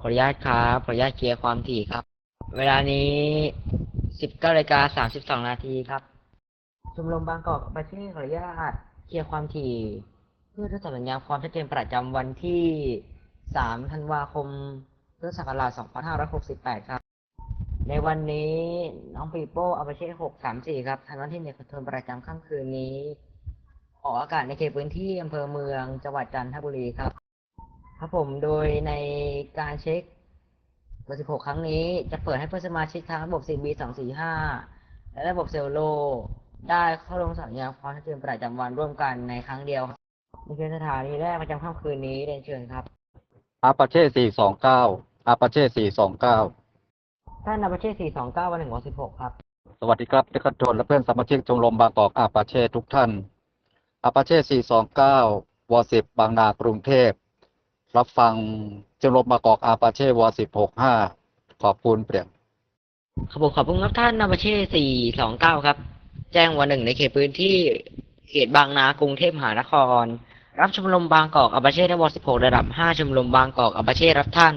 ขออนุญาตครับ ขออนุญาตเคลียร์ความถี่ครับ เวลานี้สิบเก้านาฬิกาสามสิบสองนาทีครับชมรมบางกอกประเทศขออนุญาตเคลียร์ความถี่ เพื่อทดสอบสัญญาณความชัดเจนประจำวันที่สามธันวาคมพุทธศักราชสองพันห้าร้อยหกสิบแปดครับ ในวันนี้น้องปีโป้อาประเช่หกสามสี่ครับทันวันที่หนึ่งคอนโทรลประจำค่ำคืนนี้ ออกอากาศในเขตพื้นที่อำเภอเมืองจังหวัดจันทบุรีครับ ครับผมโดยในการเช็คเบอร์16 ครั้งนี้จะเปิดให้เพื่อนสมาชิกทางระบบ CB 245 และระบบเซลโล ได้เข้าลงสัญญาณความชัดเจนประจำวันร่วมกันในครั้งเดียวครับนี่คือสถานีแรกประจำค่ำคืนนี้เรียนเชิญครับอาปาเช่สี่สองเก้าอาปาเช่สี่สองเก้าท่านอาประเช่429 วัน1 16ครับ สวัสดีครับเด็กขันโทนและเพื่อนสมาชิกชมรมบางกอกอาปาเช่ทุกท่านอาปาเช่สี่สองเก้าวสิบบางนากรุงเทพ รับฟังชมรมบางกอกอาปาเช่วสิบหกห้าขอบคุณเปลี่ยนครับผมขอบคุณครับท่านนาประเช่429ครับ แจ้งวันหนึ่งในเขตพื้นที่เขตบางนากรุงเทพมหานคร รับชมรมบางกอกอาบาเช่ได้วอ16ระดับ5ชมรมบางกอกอาบาเช่รับท่าน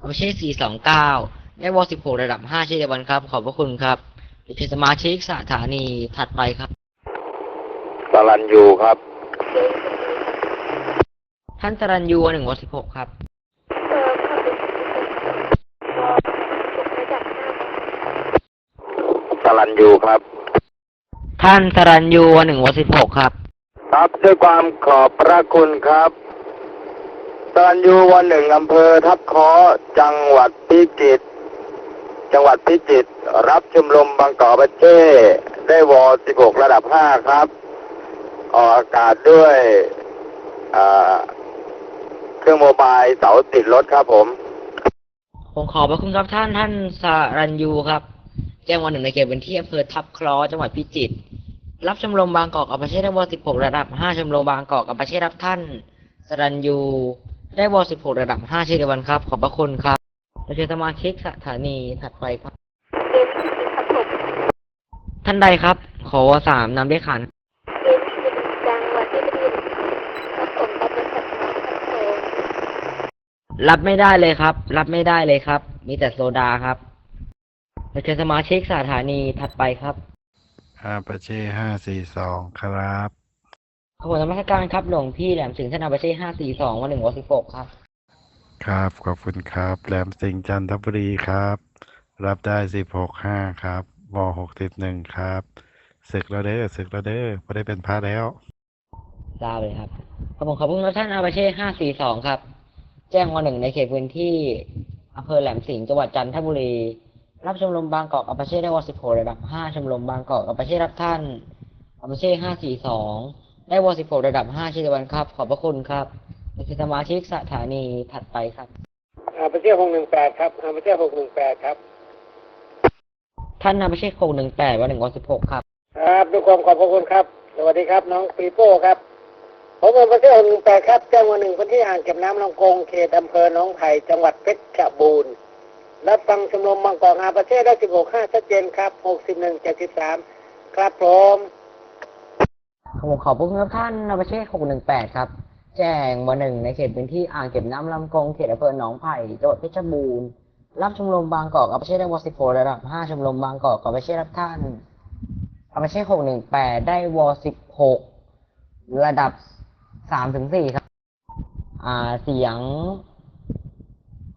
อาบาเช่429ได้วอ16ระดับ5เช่นเดียวกันครับ ขอบพระคุณครับเป็นสมาชิกสถานีถัดไปครับสลันยูครับ ท่านสรัญยู1วอ16ครับสลันยูครับ ท่านสรัญยู1วอ16ครับ ครับด้วยความขอบพระคุณครับสลันยูวันหนึ่งอำเภอทับคอจังหวัดพิจิตร จังหวัดพิจิตรรับชมรมบางกอกประเช่ได้วอ16ระดับ5ครับ ออกอากาศด้วย อ่า เครื่องโมบายเสาติดรถครับผม ผมขอบพระคุณครับท่านท่านสรัญยูครับ แจ้งวันหนึ่งในเขตพื้นที่อำเภอทับคลอจังหวัดพิจิตร รับชมรมบางกอกอัปเช่ได้วอ16 ระดับ 5 ชมรมบางกอกอัปเช่รับท่านสรัญยูได้วอ16 ระดับ 5เช่นเดียวกันครับ ขอบพระคุณครับเราจะสมาชิกสถานีถัดไปครับ ท่านใดครับ ขอวอสามนำเลขขันที่เป็นจังหวัดที่เป็นครับผมตำบลสัตว์น้ำครับผม รับไม่ได้เลยครับ รับไม่ได้เลยครับ มีแต่โซดาครับเราจะสมาชิกสถานีถัดไปครับอาปาเช่ห้าสี่สองครับขอบคุณธรรมการครับ หลวงพี่แหลมสิงห์ธนาประเช่ห้าสี่สองวันหนึ่งวันสิบหกครับ ครับ ขอบคุณครับ แหลมสิงห์จันทบุรีครับ รับได้สิบหกห้าครับวหกสิบหนึ่งครับศึกแล้วเด้อศึกแล้วเด้อพอได้เป็นพระแล้วทราบเลยครับขอบคุณขอบคุณครับท่านอาบาเช่ห้าสี่สองครับ แจ้งวันหนึ่งในเขตพื้นที่อำเภอแหลมสิงห์จังหวัดจันทบุรี รับชมรมบางกอกอาบาเช่ได้วอสิบหกระดับห้าชมรมบางกอกอาบาเช่รับท่านอาบาเช่ห้าสี่สองได้วอสิบหกระดับห้าเช่นเดียวกันครับ ขอบพระคุณครับนี่คือสมาชิกสถานีถัดไปครับอาประเทศหกหนึ่งแปดครับอาประเทศหกหนึ่งแปดครับ ท่านอาบาเช่หกหนึ่งแปดวันหนึ่งวันสิบหกครับ ครับด้วยความขอบพระคุณครับ สวัสดีครับ น้องปีโป้ครับ ผมอาประเทศหกหนึ่งแปดครับแจ้งวันหนึ่งพื้นที่อ่างเก็บน้ำลำกงเขตอำเภอหนองไผ่จังหวัดเพชรบูรณ์รับฟังชมรมบางกอกอาประเทศได้สิบหกห้าชัดเจนครับหกสิบหนึ่งเจ็ดสิบสามครับผมผมขอบคุณครับท่านนประเชษหกหนึ่งแปดครับ แจ้งวันหนึ่งในเขตพื้นที่อ่างเก็บน้ำลำกงเขตอำเภอหนองไผ่จังหวัดเพชรบูรณ์รับชมรมบางกอกอัประเช่ได้วอสิบโระดับห้าชมรมบางกอกอัประเช่รับท่านอัปเช่หกหนึ่งแปดได้วอสิบหกระดับ สามถึงสี่ครับ อ่าเสียง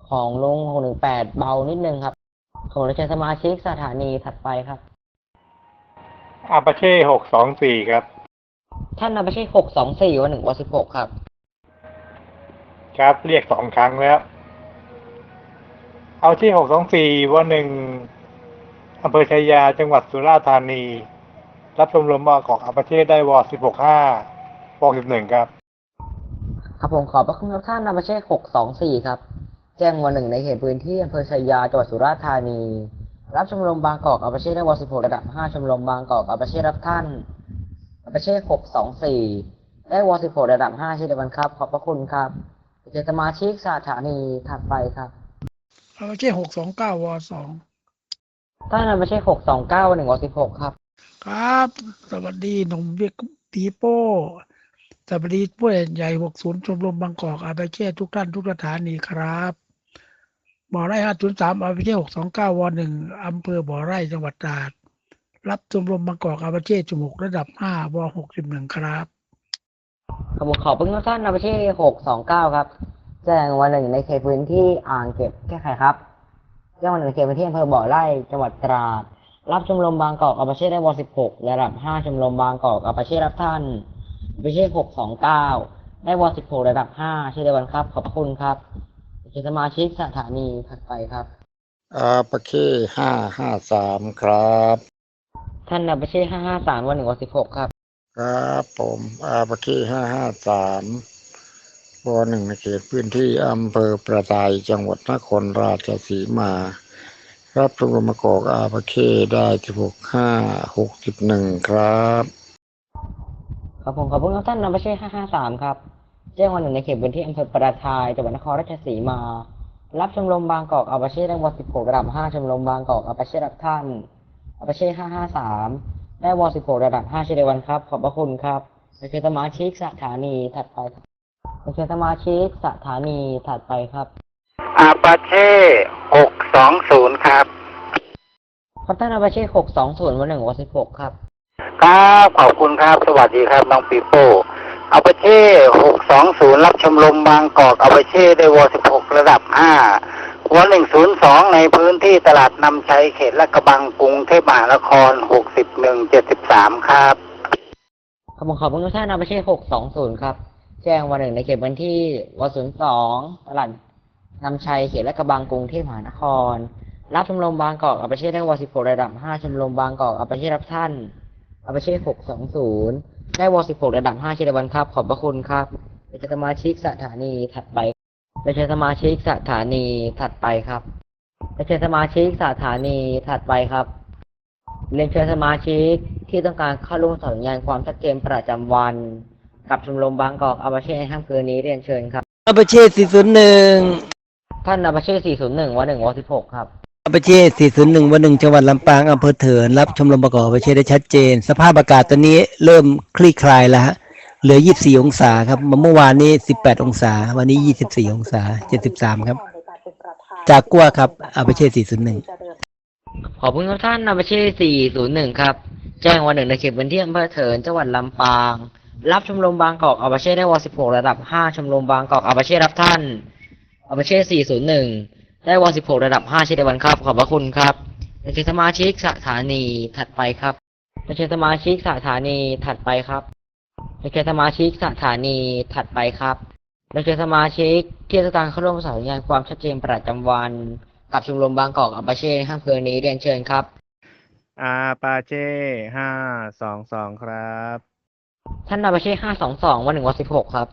ของลุงหกหนึ่งแปดเบานิดนึงครับ ของเราเชิญสมาชิกสถานีถัดไปครับอาปาเช่หกสองสี่ครับ ท่านอัปเช่หกสองสี่วันหนึ่งวอสิบหกครับ ครับเรียกสองครั้งแล้ว เอาที่หกสองสี่วันหนึ่งอำเภอชัยยาจังหวัดสุราษฎร์ธานี รับชมรมบางกอกอาปาเช่ได้วอสิบหกห้าวอสิบหนึ่งครับ ครับผมขอบพระคุณครับท่านนาประเชษหกสองสี่ครับ แจ้งวันหนึ่งในเขตพื้นที่อำเภอชัยยาจังหวัดสุราษฎร์ธานี รับชมรมบางกอกอาประเช่ได้วอสิบหกระดับห้าชมรมบางกอกอาประเช่รับท่านอาประเช่หกสองสี่ได้วอสิบหกระดับห้าเช่นเดียวกันครับ ขอบพระคุณครับเจตสมาชิกสถานีถัดไปครับอาไม่ใช่หกสองเก้าวสองท่านอาประเช่หกสองเก้าหนึ่งวอสิบหกครับ ครับ สวัสดีหนุ่มเบียกปีโป้ สวัสดีผู้ใหญ่หกศูนย์ชมรมบางกอกอาไปแช่ทุกท่านทุกสถานีครับบ่อไร่ห้าศูนย์สามอาเปเช่หกสองเก้าวหนึ่งอำเภอบ่อไร่จังหวัดตราด รับชมรมบางกอกอาเปเช่จุกระดับห้าวหกสิบหนึ่งครับขบวนขอพึ่งท่านนาประเช่หกสองเก้าครับแจ้งวันหนึ่งในเขตพื้นที่อ่างเก็บแก้ไขครับแจ้งวันหนึ่งในเขตพื้นที่อำเภอบ่อไร่จังหวัดตราด รับชมรมบางกอกอาปเช่ได้วอสิบหกระดับห้าชมรมบางกอกอาปเช่รับท่าน อาปาเช่หกสองเก้าได้วอสิบหกระดับห้าเช่นเดียวกันครับ ขอบพระคุณครับเป็นสมาชิกสถานีถัดไปครับอาปะเคห้าห้าสามครับ ท่านอาปาเช่ห้าห้าสามวันหนึ่งวอสิบหกครับ ครับผมอาปะเคห้าห้าสามวหนึ่งในเขตพื้นที่อำเภอประทายจังหวัดนครราชสีมา รับชมรมกอกอาปะเคได้ที่หกห้าหกสิบหนึ่งครับ ครับผมขอบคุณครับท่านนำไปช่วย553 ครับแจ้งวันหนึ่งในเขตพื้นที่อำเภอประทายจังหวัดนครราชสีมา รับชมรมบางกอกอาปาเช่ได้วอ16ระดับ5ชมรมบางกอกอาปาเช่รับท่านอาปาเช่553ได้วอ16ระดับ5เช่นเดียวกันครับ ขอบพระคุณครับเป็นเชิญสมาชิกสถานีถัดไปครับเป็นเชิญสมาชิกสถานีถัดไปครับอาปาเช่หกสองศูนย์ครับครับท่านอาปาเช่620วันหนึ่งวอ16ครับ ครับขอบคุณครับ สวัสดีครับน้องปีโป้อาปาเช่หกสองศูนย์รับชมรมบางกอกอาปาเช่ได้วอสิบหกระดับห้าวหนึ่งศูนย์สองในพื้นที่ตลาดนำชัยเขตลาดกระบังกรุงเทพมหานครหกสิบหนึ่งเจ็ดสิบสามครับขอบคุณขอบคุณทุกท่านนะไม่ใช่หกสองศูนย์ครับ แจ้งวันหนึ่งในเขตพื้นที่วศูนย์สองตลาดนำชัยเขตและกระบังกรุงเทพมหานคร รับชมรมบางกอกอาปาเช่ได้วอสิบหกระดับห้าชมรมบางกอกอาปาเช่รับท่าน อาปาเช่หกสองศูนย์ได้วสิบหกระดับห้าเชดวันครับ ขอบพระคุณครับเป็นสมาชิกสถานีถัดไปเป็นสมาชิกสถานีถัดไปครับเป็นสมาชิกสถานีถัดไปครับ เรียนเชิญสมาชิกที่ต้องการเข้าร่วมสัญญาณความชัดเจนประจำวัน กับชมรมบางกอกอาบาเช่ในค่ำคืนนี้เรียนเชิญครับอาปาเช่401ท่านอาบาเช่401วัน1วัน16ครับ อาปเช่401วันหนึ่งจังหวัดลำปางอำเภอเถินรับชมรมประกอบอาปเช่ได้ชัดเจน สภาพอากาศตอนนี้เริ่มคลี่คลายแล้วฮะเหลือ 24 องศาครับเมื่อวานนี้ 18 องศา วันนี้ 24 องศา 73 ครับ จากกัวครับอาปเช่401 ขอบคุณครับท่านอาบาเช่401 ครับ แจ้งวันหนึ่งในเขตพื้นที่อำเภอเถินจังหวัดลำปาง รับชมรมบางกอกอาบาเช่ได้ว16ระดับ 5 ชมรมบางกอกอาบาเช่รับท่านอาบาเช่401 ได้ว16 ระดับ 5 เช่นเดียวกันครับ ขอบพระคุณครับเป็นเชิญสมาชิกสถานีถัดไปครับเป็นเชิญสมาชิกสถานีถัดไปครับเป็นเชิญสมาชิกสถานีถัดไปครับเป็นเชิญสมาชิกที่ต้องการเข้าร่วมสัญญาณความชัดเจนประจำวัน กับชมรมบางกอกอาบาเช่ในค่ำคืนนี้เรียนเชิญครับอาปาเช่ห้าสองสองครับ ท่านอาบาเช่ห้าสองสองวันหนึ่งวันสิบหกครับ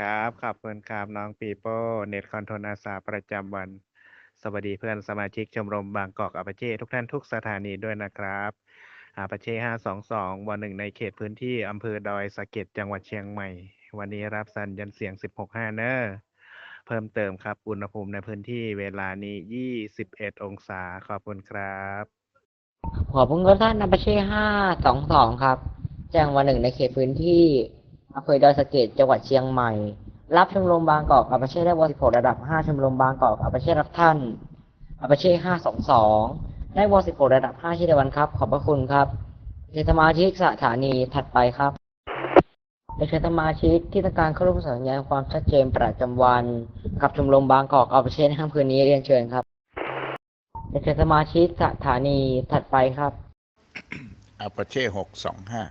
ครับขอบคุณครับน้องปีโป้ เน็ตคอนโทรลอาสาประจำวัน สวัสดีเพื่อนสมาชิกชมรมบางกอกอาปาเช่ทุกท่านทุกสถานีด้วยนะครับอาปาเช่ห้าสองสองวันหนึ่งในเขตพื้นที่อำเภอดอยสะเก็ดจังหวัดเชียงใหม่ วันนี้รับสัญญาณเสียงสิบหกห้าเนอเพิ่มเติมครับอุณหภูมิในพื้นที่เวลานี้ยี่สิบเอ็ดองศาขอบคุณครับขอบคุณครับท่านอาบาเช่ห้าสองสองครับ แจ้งวันหนึ่งในเขตพื้นที่อำเภอดอยสะเก็ดจังหวัดเชียงใหม่ รับชมรมบางกอกอาบาเช่ได้วอสิบหกระดับห้าชมรมบางกอกอาบาเช่รับท่านอาบาเช่ห้าสองสองได้วอสิบหกระดับห้าเช่นเดียวกันครับ ขอบพระคุณครับเป็นสมาชิกสถานีถัดไปครับเป็นสมาชิกที่ต้องการเข้าร่วมสัญญาณความชัดเจนประจำวัน กับชมรมบางกอกอาบาเช่ในค่ำคืนนี้เรียนเชิญครับเป็นสมาชิกสถานีถัดไปครับอาปะเช่หกสองห้า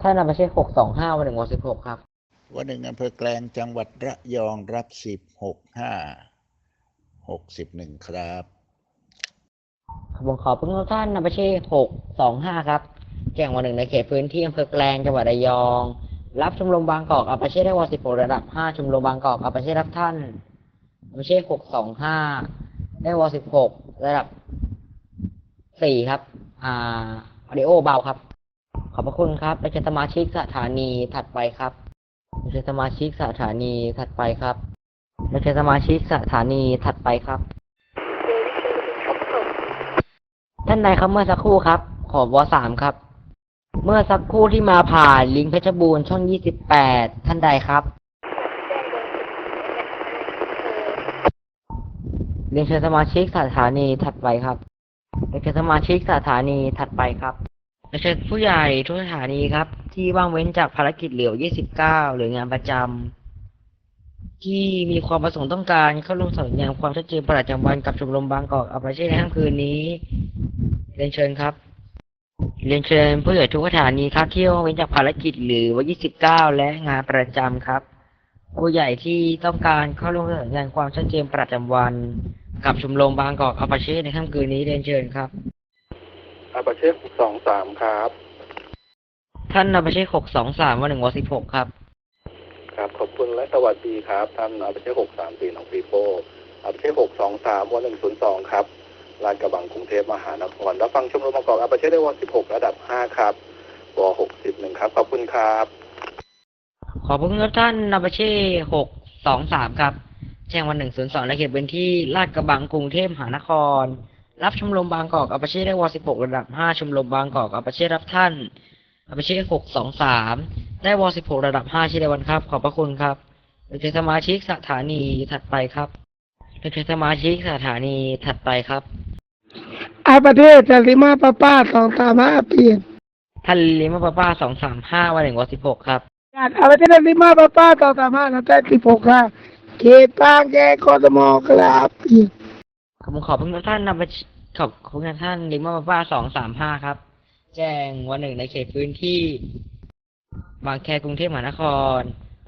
ท่านอาบาเช่หกสองห้าวันหนึ่งวันสิบหกครับ วันหนึ่งอำเภอแกลงจังหวัดระยองรับสิบหกห้าหกสิบหนึ่งครับผมขอบคุณทุกท่านอาบเช่หกสองห้าครับ แจ้งวันหนึ่งในเขตพื้นที่อำเภอแกลงจังหวัดระยอง รับชมรมบางกอกอาบาเช่ได้วันสิบหกระดับห้าชมรมบางกอกอาบาเช่รับท่านอาบาเช่หกสองห้าได้วันสิบหกระดับสี่ครับ อ่าออดิโอเบาครับ ขอบพระคุณครับเป็นสมาชิกสถานีถัดไปครับ เป็นสมาชิกสถานีถัดไปครับเป็นสมาชิกสถานีถัดไปครับ ท่านใดครับเมื่อสักครู่ครับ ขอวอสามครับ เมื่อสักครู่ที่มาผ่านลิงก์เพชรบูรณ์ช่องยี่สิบแปดท่านใดครับเรียนเชิญสมาชิกสถานีถัดไปครับเรียนเชิญสมาชิกสถานีถัดไปครับ เรียนเชิญผู้ใหญ่ทุกสถานีครับ ที่ว่างเว้นจากภารกิจเหลียว29 หรืองานประจำที่มีความประสงค์ต้องการเข้าร่วมสัญญาความชัดเจนประจำวันกับชมรมบางกอกอาปาเช่ในค่ำคืนนี้เรียนเชิญครับ เรียนเชิญผู้ใหญ่ทุกสถานีครับที่ว่างเว้นจากภารกิจหรือว่า29 และงานประจำครับ ผู้ใหญ่ที่ต้องการเข้าร่วมสัญญาความชัดเจนประจำวันกับชมรมบางกอกอาปาเช่ในค่ำคืนนี้เรียนเชิญครับ อาปาเช่สองสามครับ ท่านอาปาเช่หกสองสามวันหนึ่งวสิบหกครับ ครับขอบคุณและสวัสดีครับ ท่านอาปาเช่หกสามสี่น้องปีโป้อาปาเช่หกสองสามวันหนึ่งศูนย์สองครับลานกระบังกรุงเทพมหานครรับฟังชมรมบางกอกอาปาเช่ได้วันสิบหกระดับห้าครับวหกสิบหนึ่งครับขอบคุณครับ ขอบคุณครับท่านอาปาเช่หกสองสามครับแจ้งวันหนึ่งศูนย์สองและเขตเป็นที่ลาดกระบังกรุงเทพมหานคร รับชมรมบางกอกอาปาเช่ได้วสิบหกระดับห้าชมรมบางกอกอาปาเช่รับท่านอาปาเช่หกสองสามได้วสิบหกระดับห้าชิดวันครับ ขอบพระคุณครับเรียนเชิญสมาชิกสถานีถัดไปครับเรียนเชิญสมาชิกสถานีถัดไปครับ อาประเทศจาริมาป้าป้าสองสามห้าเปลี่ยนท่านลิมาป้าป้าสองสามห้าวันหนึ่งวันสิบหกครับญาติอาประเทศจาริมาป้าป้าสองสามห้าแล้วแต่สิบหกค่ะเขตบางแกกทมครับเปลี่ยน ขอบคุณขอบคุณท่านนำไปขอบคุณท่านลิมาป้าป้าสองสามห้าครับ แจ้งวันหนึ่งในเขตพื้นที่ บางแคกรุงเทพมหานคร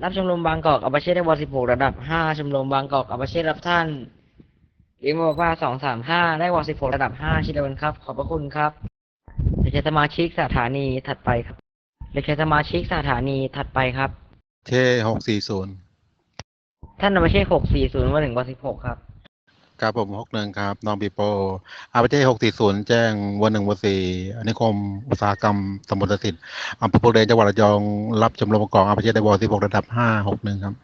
รับชมรมบางกอกอาบาเช่ได้วสิบหกระดับห้าชมรมบางกอกอาบาเช่รับท่านลิมาป้าป้าสองสามห้าได้วสิบหกระดับห้าชิดวันครับ ขอบพระคุณครับเด็กชายสมาชิกสถานีถัดไปครับเด็กชายสมาชิกสถานีถัดไปครับเทหกสี่ศูนย์ท่านอาบาเช่หกสี่ศูนย์วันหนึ่งวันสิบหกครับ ครับผมหกหนึ่งครับน้องปีโปอาประเทศหกสี่ศูนย์แจ้งวันหนึ่งวันสี่อนิคมอุตสาหกรรมสมุทรสิทธิ์อำเภอโพธิ์แดงจังหวัดระยองรับชมรมประกอบอาประเทศได้วอสิบหกระดับห้าหกหนึ่งครับ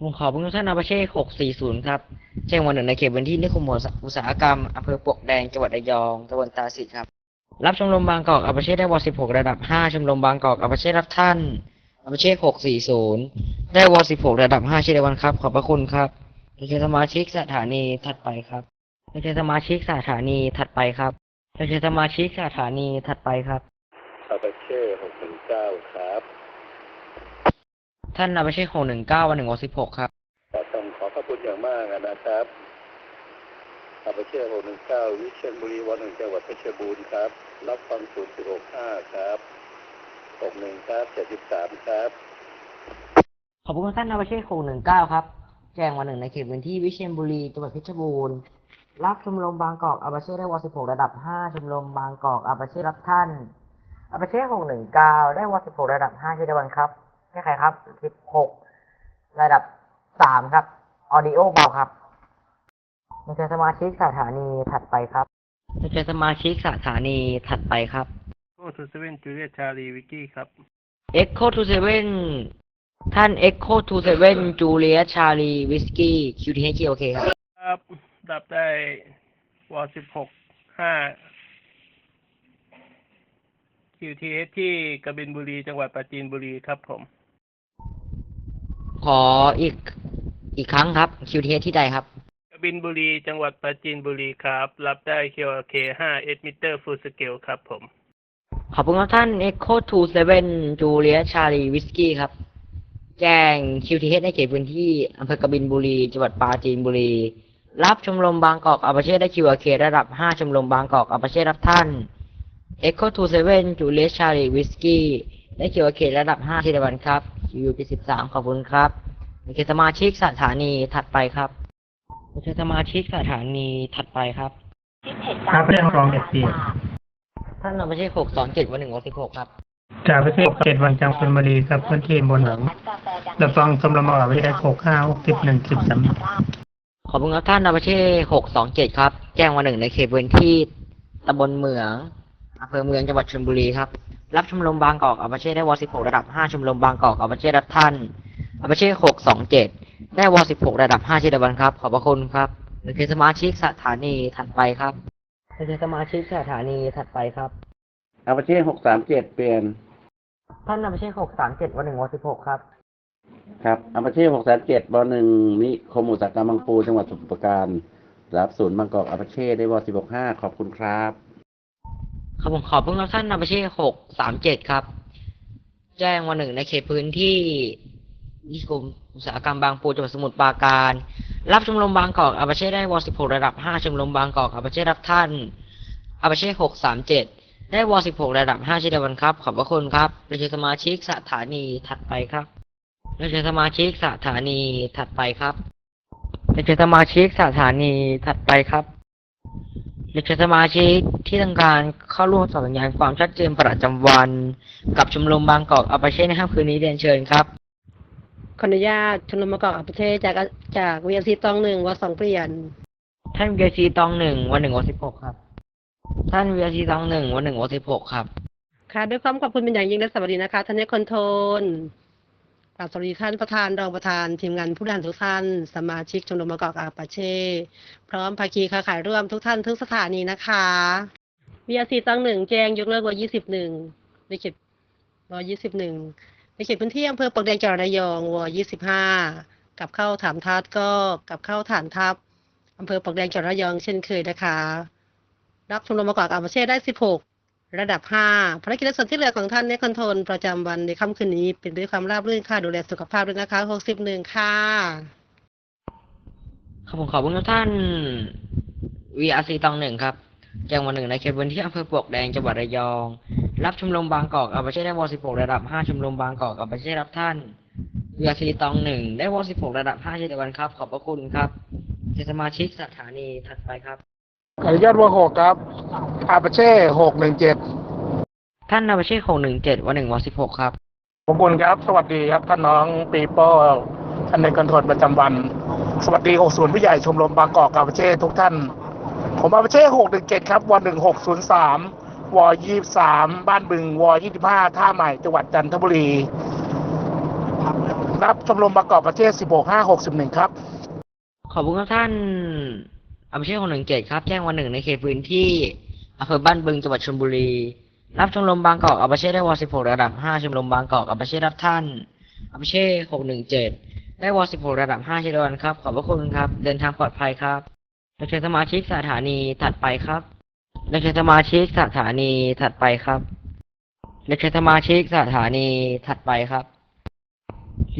ผมขอบคุณท่านอาบาเช่640ครับแจ้งวันหนึ่งในเขตพื้นที่นิคมอุตสาหกรรมอำเภอปวกแดงจังหวัดระยองตำบลตาสิครับ รับชมรมบางกอกอาบาเช่ได้ว16ระดับ5ชมรมบางกอกอาบาเช่รับท่านอาบาเช่640ได้ว16ระดับ5เช่นเดียวกันครับ ขอบพระคุณครับ เรียนเชิญสมาชิกสถานีถัดไปครับเรียนเชิญสมาชิกสถานีถัดไปครับเรียนเชิญสมาชิกสถานีถัดไปครับ อาปาเช่หกหนึ่งเก้าครับ ท่านอาบาเช่619วันหนึ่งว16ครับขอต้องขอขอบคุณอย่างมากนะครับอาปาเช่หกหนึ่งเก้าวิเชียรบุรีวันหนึ่งจังหวัดเพชรบูรณ์ครับ รับฟังศูนย์สิบหกห้าครับหกหนึ่งครับเจ็ดสิบสามครับ ขอบคุณท่านนาวเชษคงหนึ่งเก้าครับ แจ้งวันหนึ่งในเขตพื้นที่วิเชียรบุรีจังหวัดเพชรบูรณ์รับชมรมบางกอกอาบาเช่ได้วสิบหกระดับห้าชมรมบางกอกอาบาเช่รับท่านอาบาเช่หกหนึ่งเก้าได้วสิบหกระดับห้าเช่นเดียวกันครับแค่ใครครับสิบหกระดับสามครับ ออดิโอเบาครับในเชิญสมาชิกสถานีถัดไปครับในเชิญสมาชิกสถานีถัดไปครับโอ้ทูเซเว่นจูเลียชาลีวิกกี้ครับ Echo to Seven ท่าน Echo to Seven Juliet Charlie Whiskey QTH โอเคครับครับดับได้วอสิบหกห้า QTH ที่กบินบุรี จังหวัดปราจีนบุรีครับผม ขออีกอีกครั้งครับ QTH ที่ใดครับ กบินบุรี จังหวัดปราจีนบุรีครับ รับได้ QRK ห้าเอมิเตอร์ฟูลสเกลครับผม ขอบคุณครับท่าน Echo to Seven Juliet Charlie Whiskey ครับ แจ้ง QTH ในเขตพื้นที่อำเภอกบินบุรี จังหวัดปราจีนบุรี รับชมรมบางกอกอาปาเช่ได้ QRK ระดับ 5 ชมรมบางกอกอาปาเช่รับท่าน Echo to Seven Juliet Charlie Whiskey ได้ QRK ระดับ 5 ที่ตะวันครับ QU 73ขอบคุณครับโอเคสมาชิกสถานีถัดไปครับโอเคสมาชิกสถานีถัดไปครับครับเรื่องรองเอฟซีท่านนำประเทศ627วันหนึ่งวัน16ครับ จากประเทศเจ็ดวันจังชลบุรีครับพื้นที่บนหลังรับฟังสมรมออกไปได้หกห้าหกสิบหนึ่งสิบสามขอบคุณครับท่านนประเทศ627ครับ แจ้งวันหนึ่งในเขตพื้นที่ตำบลเหมืองอำเภอเมืองจังหวัดชลบุรีครับ รับชมรมบางกอกอาปาเช่ได้วอ16ระดับ5ชมรมบางกอกอาปาเช่รับท่านอาปาเช่627ได้วอ16ระดับ5เช่นเดียวกันครับขอบพระคุณครับโอเคสมาชิกสถานีถัดไปครับโอเคสมาชิกสถานีถัดไปครับอาปาเช่หกสามเจ็ดเปลี่ยน ท่านนประเทศ637วันหนึ่งวัน16ครับ ครับอาปาเช่หกสามเจ็ดบอหนึ่งนิคมอุตสาหกรรมบางปูจังหวัดสมุทรปราการรับศูนย์บางกอกอาปาเช่ได้วอสิบหกห้าขอบคุณครับ ครับผมขอบคุณครับท่านนาประเช่หกสามเจ็ดครับ แจ้งวันหนึ่งในเขตพื้นที่นิคมอุตสาหกรรมบางปูจังหวัดสมุทรปราการ รับชมรมบางกอกอาปาเช่ได้วอสิบหกระดับห้าชมรมบางกอกอาปาเช่รับท่านอาปาเช่หกสามเจ็ด ได้วอสิบหกระดับห้าเช่นเดียวกันครับ ขอบพระคุณครับเรียนเชิญสมาชิกสถานีถัดไปครับเรียนเชิญสมาชิกสถานีถัดไปครับเรียนเชิญสมาชิกสถานีถัดไปครับเด็กชายสมาชิกที่ต้องการเข้าร่วมสัญญาณความชัดเจนประจำวัน กับชมรมบางกอกอาปาเช่ในค่ำคืนนี้เรียนเชิญครับขออนุญาตชมรมประกอบประเทศจากจากวีเอซีตองหนึ่งวสองเปลี่ยนท่านเวียซีตองหนึ่งวันหนึ่งวันสิบหกครับ ท่านเวียซีตองหนึ่งวันหนึ่งวันสิบหกครับ ค่ะ ด้วยความขอบคุณเป็นอย่างยิ่งและสวัสดีนะคะท่านนายคอนโทรลกราบสวัสดีท่านประธานรองประธานทีมงานผู้บริหารทุกท่าน สมาชิกชมรมประกอบอาปาเช่ พร้อมภาคีครือข่ายร่วมทุกท่านทุกสถานีนะคะวีเอซีตองหนึ่งแจ้งยกเลิกวยี่สิบหนึ่งในเขตวยี่สิบหนึ่งในเขตพื้นที่อำเภอปากแดงจังหวัดระยองวยี่สิบห้ากับเข้าถามทัดก็กับเข้าฐานทัพอำเภอปากแดงจังหวัดระยองเช่นเคยนะคะ รับชมรมประกอบอาประเช่ได้ 16 ระดับ 5ภารกิจและส่วนที่เหลือของท่านในคอนโทรลประจำวันในค่ำคืนนี้ เป็นด้วยความราบรื่นค่ะ ดูแลสุขภาพด้วยนะคะ 61 ค่ะครับผมขอบคุณครับท่าน VRC ตองหนึ่งครับแจ้งวันหนึ่งในเขตพื้นที่อำเภอปลวกแดงจังหวัดระยอง รับชมรมบางกอกอาปาเช่ได้วอสิบหกระดับห้าชมรมบางกอกอาปาเช่รับท่าน VRC ตองหนึ่งได้วอสิบหกระดับห้าเช่นเดียวกันครับ ขอบพระคุณครับเชิญสมาชิกสถานีถัดไปครับ ขออนุญาตวหกครับอาปาเช่หกหนึ่งเจ็ดท่านนาปาเช่หกหนึ่งเจ็ดวันหนึ่งวันสิบหกครับขอบคุณครับ สวัสดีครับท่านน้องปีโป้ท่านในคอนโทรลประจำวัน สวัสดี6ศูนย์ผู้ใหญ่ชมรมบางกอกอาปาเช่ทุกท่าน ผมอาปาเช่หกหนึ่งเจ็ดครับวันหนึ่งหกศูนย์สามวยี่สามบ้านบึงวยี่สิบห้าท่าใหม่จังหวัดจันทบุรี รับชมรมบางกอกอาปาเช่สิบหกห้าหกสิบหนึ่งครับ ขอบคุณครับท่าน อาปาเช่หกหนึ่งเจ็ดครับแจ้งวันหนึ่งในเขตพื้นที่อำเภอบ้านบึงจังหวัดชลบุรี รับชมรมบางกอกอาปาเช่ได้วอสิบหกระดับห้าชมรมบางกอกอาปาเช่รับท่านอาปาเช่หกหนึ่งเจ็ดได้วอสิบหกระดับห้าเช่นเดียวกันครับ ขอบพระคุณครับ เดินทางปลอดภัยครับเรียนเชิญสมาชิกสถานีถัดไปครับเรียนเชิญสมาชิกสถานีถัดไปครับเรียนเชิญสมาชิกสถานีถัดไปครับ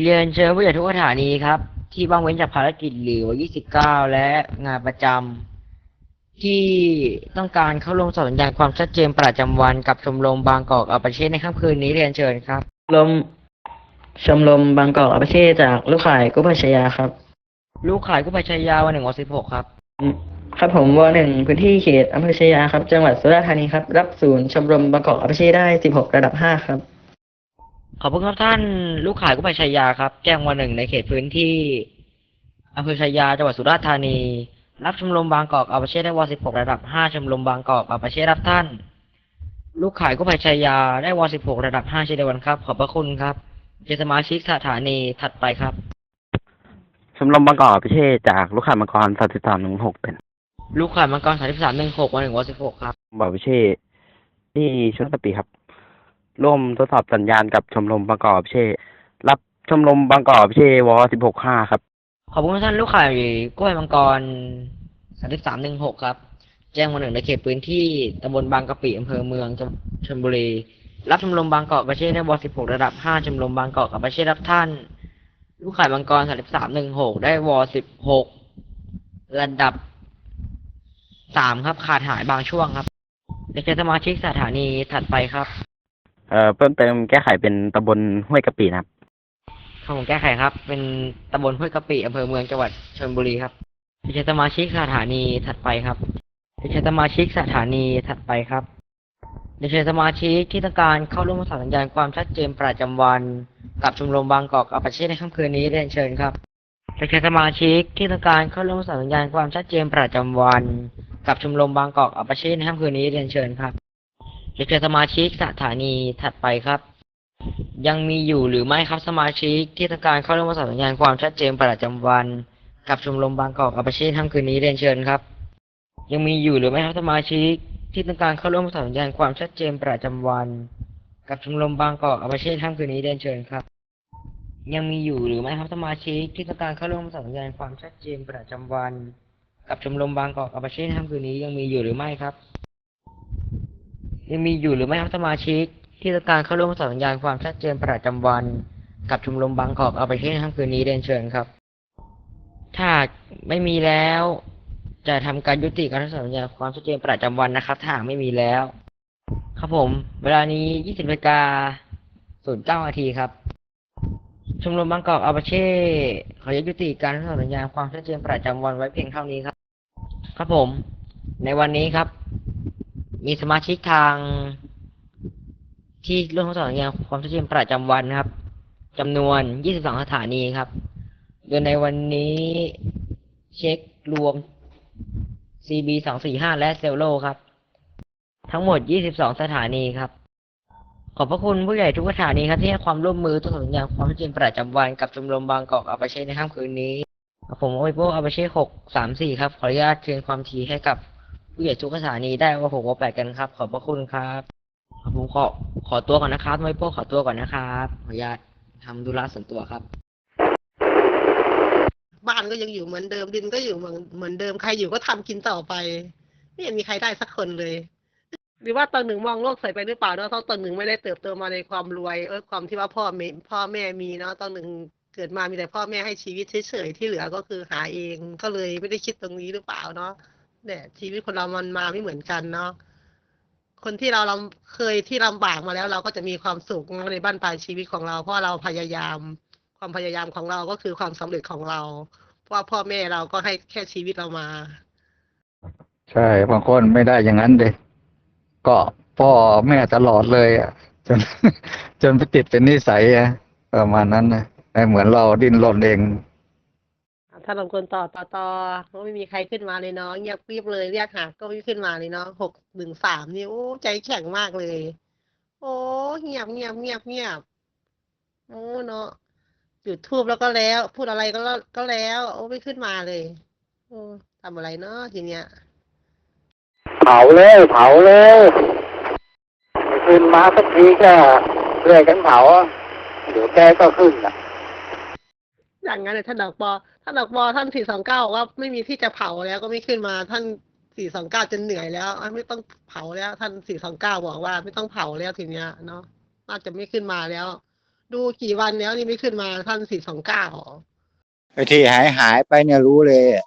เรียนเชิญผู้ใหญ่ทุกสถานีครับ ที่บ้างเว้นจากภารกิจหรือว่า 29 และงานประจำที่ต้องการเข้าร่วมสัญญาณความชัดเจนประจำวันกับชมรมบางกอกอาปาเช่ในค่ำคืนนี้เรียนเชิญครับลมชมรมบางกอกอาปาเช่จากลูกข่ายกุปัชยาครับ ลูกขายกู้ภัยชัยยาวันหนึ่งวันสิบหกครับอืมครับผมวหนึ่งพื้นที่เขตอำเภอชยาครับ จังหวัดสุราษฎร์ธานีครับ รับศูนย์ชมรมบางกอกอาปาเช่ได้สิบหกระดับห้าครับ ขอบคุณครับท่านลูกขายกู้ภัยชัยยาครับ แจ้งวันหนึ่งในเขตพื้นที่อำเภอชัยยาจังหวัดสุราษฎร์ธานี รับชมรมบางกอกอาปาเช่ได้วอสิบหกระดับห้าชมรมบางกอกอาปาเช่รับท่าน ลูกขายกู้ภัยชัยยาได้วอสิบหกระดับห้าเช่นเดียวกันครับ ขอบพระคุณครับเจสมาชิกสถานีถัดไปครับ ชมรมบางกอกพิเชษจากลูกค้ามังกรสามสิบสามหนึ่งหกเป็น ลูกขายมังกรสามสิบสามหนึ่งหกวันหนึ่งวันสิบหกครับบอพิเชษที่ชนกปีครับ ร่วมทดสอบสัญญาณกับชมรมบางกอกพิเชษรับชมรมบางกอกพิเชษวสิบหกห้าครับ ขอบคุณท่านลูกขายกล้วยมังกรสามสิบสามหนึ่งหกครับ แจ้งวันหนึ่งในเขตพื้นที่ตำบลบางกะปิอำเภอเมืองจังหวัดชลบุรี รับชมรมบางกอกประเช่ได้วอสิบหกระดับห้าชมรมบางกอกกับประเช่รับท่าน ลูกขายมังกรสามสิบสามหนึ่งหกได้วอสิบหกระดับสามครับขาดหายบางช่วงครับเด็กสมาชิกสถานีถัดไปครับ เอ่อเพิ่มเติมแก้ไขเป็นตำบลห้วยกะปินะครับครับผมแก้ไขครับ เป็นตำบลห้วยกะปิอำเภอเมืองจังหวัดชลบุรีครับเด็กสมาชิกสถานีถัดไปครับเด็กสมาชิกสถานีถัดไปครับเด็กสมาชิกที่ต้องการเข้าร่วมสัญญาณความชัดเจนประจำวัน กับชมรมบางกอกอาปาเช่ในค่ำคืนนี้เรียนเชิญครับเด็กสมาชิกที่ต้องการเข้าร่วมสัญญาณความชัดเจนประจำวัน กับชมรมบางกอกอาปาเช่ในค่ำคืนนี้เรียนเชิญครับ เด็กสมาชิกสถานีถัดไปครับ ยังมีอยู่หรือไม่ครับสมาชิกที่ต้องการเข้าร่วมสัญญาณความชัดเจนประจำวัน กับชมรมบางกอกอาปาเช่ค่ำคืนนี้เรียนเชิญครับ ยังมีอยู่หรือไม่ครับสมาชิกที่ต้องการเข้าร่วมสัญญาณความชัดเจนประจำวัน กับชมรมบางกอกอาปาเช่ค่ำคืนนี้เรียนเชิญครับ ยังมีอยู่หรือไม่ครับสมาชิกที่ต้องการเข้าร่วมสัญญาณความชัดเจนประจำวัน กับชมรมบางกอกอาปเช่ในค่ำคืนนี้ยังมีอยู่หรือไม่ครับ ยังมีอยู่หรือไม่ครับสมาชิก ที่ต้องการเข้าร่วมสัญญาณความชัดเจนประจำวัน กับชมรมบางกอกอาไปาเช่นค่ำคืนนี้เรียนเชิญครับ ถ้าไม่มีแล้ว จะทำการยุติการสัญญาณความชัดเจนประจำวันนะครับ ถ้าไม่มีแล้ว ครับผม เวลานี้ 20นาฬิกา09นาทีครับชมรมบางกอกอาปาเช่ขอยุติการสัญญาความชัดเจนประจำวันไว้เพียงเท่านี้ครับ ครับผม ในวันนี้ครับ มีสมาชิกทาง ที่ร่วมทดสอบสัญญาณความชัดเจนประจำวันครับจำนวน 22 สถานีครับ โดยในวันนี้เช็ครวม CB 245 และเซลโลครับ ทั้งหมด 22 สถานีครับ ขอบพระคุณผู้ใหญ่ทุกสถานีครับที่ให้ความร่วมมือต่อสัญญาณความชัดเจนประจำวันกับชมรมบางกอกอาปาเช่ในค่ำคืนนี้ ผมโอ p ปอาปาเช่6 3 4 ครับ ขออนุญาตเชิญความถี่ให้กับ ผู้ใหญ่ทุกสถานีได้ว่า6ว่า8กันครับ ขอบพระคุณครับผมขอขอตัวก่อนนะครับโอ p ปขอตัวก่อนนะครับขออนุญาตทำธุระส่วนตัวครับ บ้านก็ยังอยู่เหมือนเดิมดินก็อยู่เหมือนเหมือนเดิมใครอยู่ก็ทำกินต่อไป ไม่เห็นมีใครได้สักคนเลย หรือว่าตอนหนึ่งมองโลกใส่ไปหรือเปล่าเนาะเพราะตอนหนึ่งไม่ได้เติบโตมาในความรวยเออความที่ว่าพ่อแม่พ่อแม่มีเนาะตอนหนึ่งเกิดมามีแต่พ่อแม่ให้ชีวิตเฉยๆที่เหลือก็คือหาเองก็เลยไม่ได้คิดตรงนี้หรือเปล่าเนาะ เนี่ยชีวิตคนเรามันมาไม่เหมือนกันเนาะคนที่เราลำเคยที่ลำบากมาแล้ว เราก็จะมีความสุขในบ้านปลายชีวิตของเรา เพราะเราพยายาม ความพยายามของเราก็คือความสำเร็จของเรา เพราะพ่อแม่เราก็ให้แค่ชีวิตเรามา ใช่บางคนไม่ได้อย่างนั้นเลยก็พ่อแม่ตลอดเลยอะจนจนไปติดเป็นนิสัยอะประมาณนั้นนะไม่เหมือนเราดิ้นรนเอง ถ้าลงคนต่อต่อต่อก็ไม่มีใครขึ้นมาเลยเนาะเงียบกริบเลยเรียกหาก็ไม่ขึ้นมาเลยเนาะหกหนึ่งสามนี่โอ้ใจแข็งมากเลย โอ้เงียบเงียบเงียบเงียบโอ้เนาะจุดทูบแล้วก็แล้ว พูดอะไรก็แล้วก็แล้ว โอ้ไม่ขึ้นมาเลย โอ้ทำอะไรเนาะทีเนี้ยเผาเลยเผาเลยขึ้นมาสักทีก็เรื่อยกันเผาอะเดี๋ยวแกก็ขึ้นอะอย่างนั้นเลยท่านดอกบอท่านดอกบอท่านสี่สองเก้าว่าไม่มีที่จะเผาแล้วก็ไม่ขึ้นมาท่านสี่สองเก้าจะเหนื่อยแล้วไม่ต้องเผาแล้ว ท่านสี่สองเก้าบอกว่า ไม่ต้องเผาแล้วทีเนี้ยเนาะน่าจะไม่ขึ้นมาแล้ว ดูกี่วันแล้วนี่ไม่ขึ้นมาท่านสี่สองเก้าไอ้ที่หายหายไปเนี่ยรู้เลยอะ